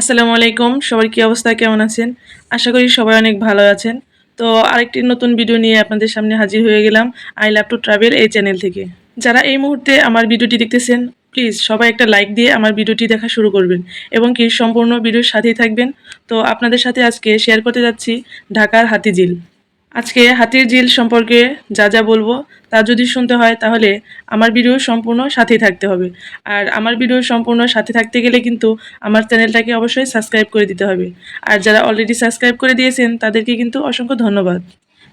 আসসালামু আলাইকুম, সবার কি অবস্থা, কেমন আছেন? আশা করি সবাই অনেক ভালো আছেন। তো আরেকটি নতুন ভিডিও নিয়ে আপনাদের সামনে হাজির হয়ে গেলাম আই লাভ টু ট্রাভেল এই চ্যানেল থেকে। যারা এই মুহূর্তে আমার ভিডিওটি দেখতেছেন, প্লিজ সবাই একটা লাইক দিয়ে আমার ভিডিওটি দেখা শুরু করবেন এবং কি সম্পূর্ণ ভিডিওর সাথেই থাকবেন। তো আপনাদের সাথে আজকে শেয়ার করতে যাচ্ছি ঢাকার হাতিঝিল। আজকে হাতির ঝিল সম্পর্কে যা যা বলব তা যদি শুনতে হয়, তাহলে আমার ভিডিও সম্পূর্ণ সাথেই থাকতে হবে। আর আমার ভিডিও সম্পূর্ণ সাথে থাকতে গেলে কিন্তু আমার চ্যানেলটাকে অবশ্যই সাবস্ক্রাইব করে দিতে হবে। আর যারা অলরেডি সাবস্ক্রাইব করে দিয়েছেন, তাদেরকে কিন্তু অসংখ্য ধন্যবাদ।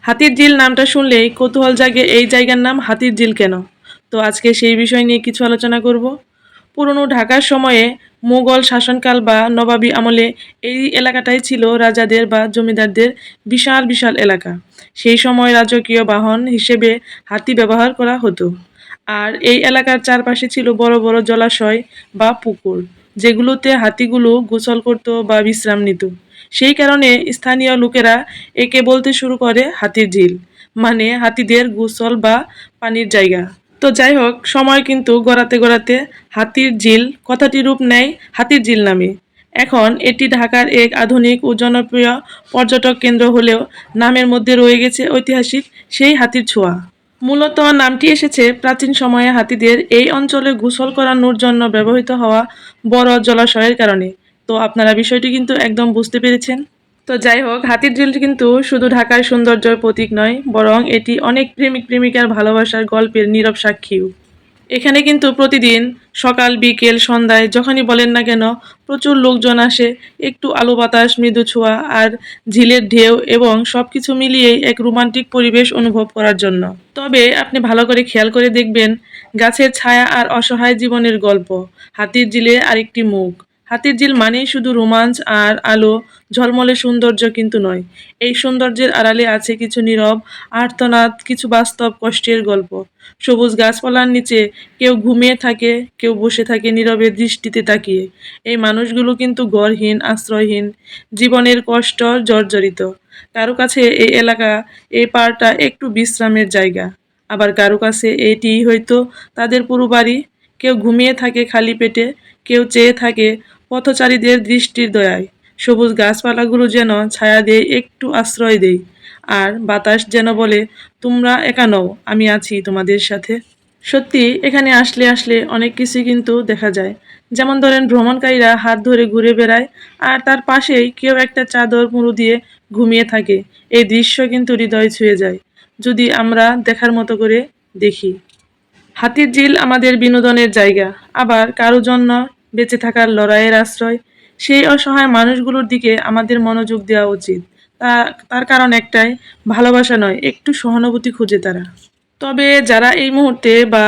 হাতির ঝিল নামটা শুনলেই কৌতূহল জাগে, এই জায়গার নাম হাতির ঝিল কেন? তো আজকে সেই বিষয় নিয়ে কিছু আলোচনা করব। পুরনো ঢাকার সময়ে মুঘল শাসনকাল বা নবাবী আমলে এই এলাকাটাই ছিল রাজাদের বা জমিদারদের বিশাল বিশাল এলাকা। সেই সময় রাজকীয় বাহন হিসেবে হাতি ব্যবহার করা হতো। আর এই এলাকার চারপাশে ছিল বড় বড় জলাশয় বা পুকুর, যেগুলোতে হাতিগুলো গোসল করত বা বিশ্রাম নিত। সেই কারণে স্থানীয় লোকেরা একে বলতে শুরু করে হাতির ঝিল মানে হাতিদের গোসল বা পানির জায়গা। তো যাই হোক, সময় কিন্তু গড়াতে গড়াতে হাতির ঝিল, কথাটি রূপ নেয় হাতির ঝিল নামে। এখন এটি ঢাকার এক আধুনিক ও জনপ্রিয় পর্যটক কেন্দ্র হলেও নামের মধ্যে রয়ে গেছে ঐতিহাসিক সেই হাতির ছোঁয়া। মূলত নামটি এসেছে প্রাচীন সময়ে হাতিদের এই অঞ্চলে গোসল করানোর জন্য ব্যবহৃত হওয়া বড় জলাশয়ের কারণে। তো আপনারা বিষয়টি কিন্তু একদম বুঝতে পেরেছেন। তো যাই হোক, হাতির ঝিল কিন্তু শুধু ঢাকার সৌন্দর্যের প্রতীক নয়, বরং এটি অনেক প্রেমিক প্রেমিকার ভালোবাসার গল্পের নীরব সাক্ষীও। এখানে কিন্তু প্রতিদিন সকাল, বিকেল, সন্ধ্যায় যখনই বলেন না কেন, প্রচুর লোকজন আসে, একটু আলো বাতাস, মৃদু ছোঁয়া আর ঝিলের ঢেউ এবং সব কিছু মিলিয়েই এক রোমান্টিক পরিবেশ অনুভব করার জন্য। তবে আপনি ভালো করে খেয়াল করে দেখবেন, গাছের ছায়া আর অসহায় জীবনের গল্প, হাতির ঝিলে আরেকটি মুখ। হাতির ঝিল মানেই শুধু রোমাঞ্চ আর আলো, ঝলমলে সৌন্দর্য কিন্তু নয়। এই সৌন্দর্যের আড়ালে আছে কিছু নীরব, আর্তনাদ, কিছু বাস্তব কষ্টের গল্প। সবুজ গাছপালার নিচে কেউ ঘুমিয়ে থাকে, কেউ বসে থাকে নীরবে দৃষ্টিতে তাকিয়ে। এই মানুষগুলো কিন্তু গড়হীন, আশ্রয়হীন, জীবনের কষ্ট জর্জরিত। কারও কাছে এই এলাকা, এই পাড়টা একটু বিশ্রামের জায়গা। আবার কারও কাছে এটিই হয়তো তাদের পুরো বাড়ি। কেউ ঘুমিয়ে থাকে খালি পেটে, কেউ চেয়ে থাকে পথচারীদের দৃষ্টির দয়ায়। সবুজ গাছপালাগুলো যেন ছায়া দিয়ে একটু আশ্রয় দেয় আর বাতাস যেন বলে, তোমরা একা নও, আমি আছি তোমাদের সাথে। সত্যি, এখানে আসলে আসলে অনেক কিছু কিন্তু দেখা যায়। যেমন ধরেন, ভ্রমণকারীরা হাত ধরে ঘুরে বেড়ায়, আর তার পাশেই কেউ একটা চাদর মুড়ু দিয়ে ঘুমিয়ে থাকে। এই দৃশ্য কিন্তু হৃদয় ছুঁয়ে যায়, যদি আমরা দেখার মতো করে দেখি। হাতির ঝিল আমাদের বিনোদনের জায়গা, আবার কারও জন্য বেঁচে থাকার লড়াইয়ের আশ্রয়, সেই অসহায় মানুষগুলোর দিকে আমাদের মনোযোগ দেওয়া উচিত। তার কারণ একটাই, ভালোবাসা নয়, একটু সহানুভূতি খুঁজে তারা। তবে যারা এই মুহূর্তে বা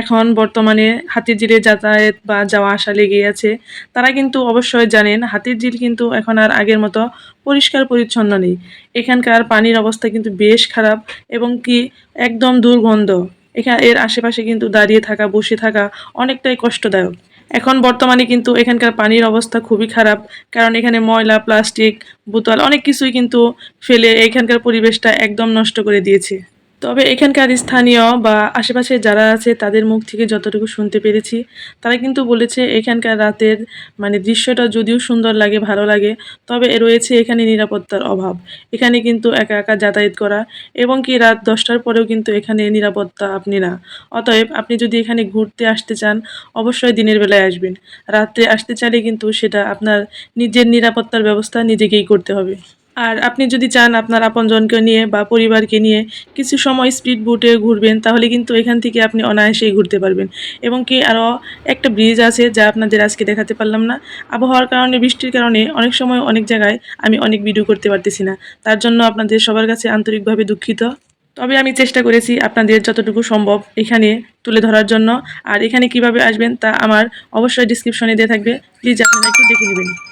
এখন বর্তমানে হাতির ঝিলে যাতায়াত বা যাওয়া আসা লেগে আছে, তারা কিন্তু অবশ্যই জানেন হাতির ঝিল কিন্তু এখন আর আগের মতো পরিষ্কার পরিচ্ছন্ন নেই। এখানকার পানির অবস্থা কিন্তু বেশ খারাপ এবং কি একদম দুর্গন্ধ। এখানে এর আশেপাশে কিন্তু দাঁড়িয়ে থাকা, বসে থাকা অনেকটাই কষ্টদায়ক। এখন বর্তমানে কিন্তু এখানকার পানির অবস্থা খুবই খারাপ, কারণ এখানে ময়লা, প্লাস্টিক, বোতল অনেক কিছুই কিন্তু ফেলে এখানকার পরিবেশটা একদম নষ্ট করে দিয়েছে। তবে এখানকার স্থানীয় বা আশেপাশে যারা আছে, তাদের মুখ থেকে যতটুকু শুনতে পেরেছি, তারা কিন্তু বলেছে এখানকার রাতের মানে দৃশ্যটা যদিও সুন্দর লাগে, ভালো লাগে, তবে রয়েছে এখানে নিরাপত্তার অভাব। এখানে কিন্তু একা একা যাতায়াত করা এবং কি রাত দশটার পরেও কিন্তু এখানে নিরাপত্তা আপনি না। অতএব আপনি যদি এখানে ঘুরতে আসতে চান, অবশ্যই দিনের বেলায় আসবেন। রাত্রে আসতে চাইলে কিন্তু সেটা আপনার নিজের নিরাপত্তার ব্যবস্থা নিজেকেই করতে হবে। আর আপনি যদি চান আপনার আপনজনকে নিয়ে বা পরিবারকে নিয়ে কিছু সময় স্পিড বোটে ঘুরবেন, তাহলে কিন্তু এখান থেকে আপনি অনায়াসেই ঘুরতে পারবেন। এবং কি আরও একটা ব্রিজ আছে যা আপনাদের আজকে দেখাতে পারলাম না। আবহাওয়ার কারণে, বৃষ্টির কারণে অনেক সময় অনেক জায়গায় আমি অনেক ভিডিও করতে পারতেছি না। তার জন্য আপনাদের সবার কাছে আন্তরিকভাবে দুঃখিত। তবে আমি চেষ্টা করেছি আপনাদের যতটুকু সম্ভব এখানে তুলে ধরার জন্য। আর এখানে কীভাবে আসবেন তা আমার অবশ্যই ডিসক্রিপশনে দিয়ে থাকবে। প্লিজ আপনারা একটু দেখে নেবেন।